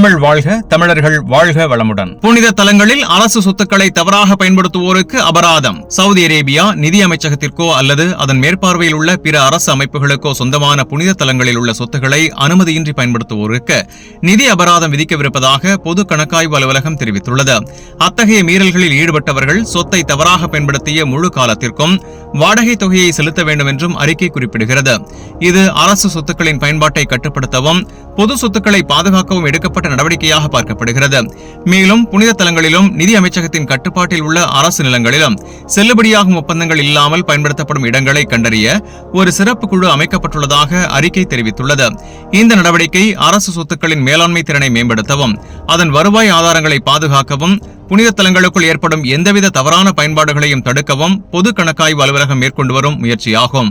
தமிழ் வாழ்க தமிழர்கள் வாழ்க வளமுடன். புனித தலங்களில் அரசு சொத்துக்களை தவறாக பயன்படுத்துவோருக்கு அபராதம். சவுதி அரேபியா நிதி அமைச்சகத்திற்கோ அல்லது அதன் மேற்பார்வையில் உள்ள பிற அரசு அமைப்புகளுக்கோ சொந்தமான புனித தலங்களில் உள்ள சொத்துக்களை அனுமதியின்றி பயன்படுத்துவோருக்கு நிதி அபராதம் விதிக்கவிருப்பதாக பொது கணக்காய்வு அலுவலகம் தெரிவித்துள்ளது. அத்தகைய மீறல்களில் ஈடுபட்டவர்கள் சொத்தை தவறாக பயன்படுத்திய முழு காலத்திற்கும் வாடகை தொகையை செலுத்த வேண்டும் என்றும் அறிக்கை குறிப்பிடுகிறது. இது அரசு சொத்துக்களின் பயன்பாட்டை கட்டுப்படுத்தவும் பொது சொத்துக்களை பாதுகாக்கவும் எடுக்கப்பட்ட நடவடிக்கையாக பார்க்கப்படுகிறது. மேலும் புனித தலங்களிலும் நிதி அமைச்சகத்தின் கட்டுப்பாட்டில் உள்ள அரசு நிலங்களிலும் செல்லுபடியாகும் ஒப்பந்தங்கள் இல்லாமல் பயன்படுத்தப்படும் இடங்களை கண்டறிய ஒரு சிறப்பு குழு அமைக்கப்பட்டுள்ளதாக அறிக்கை தெரிவித்துள்ளது. இந்த நடவடிக்கை அரசு சொத்துக்களின் மேலாண்மை திறனை மேம்படுத்தவும் அதன் வருவாய் ஆதாரங்களை பாதுகாக்கவும் புனித தலங்களுக்குள் ஏற்படும் எந்தவித தவறான பயன்பாடுகளையும் தடுக்கவும் பொது கணக்காய்வு அலுவலகம் மேற்கொண்டு வரும் முயற்சியாகும்.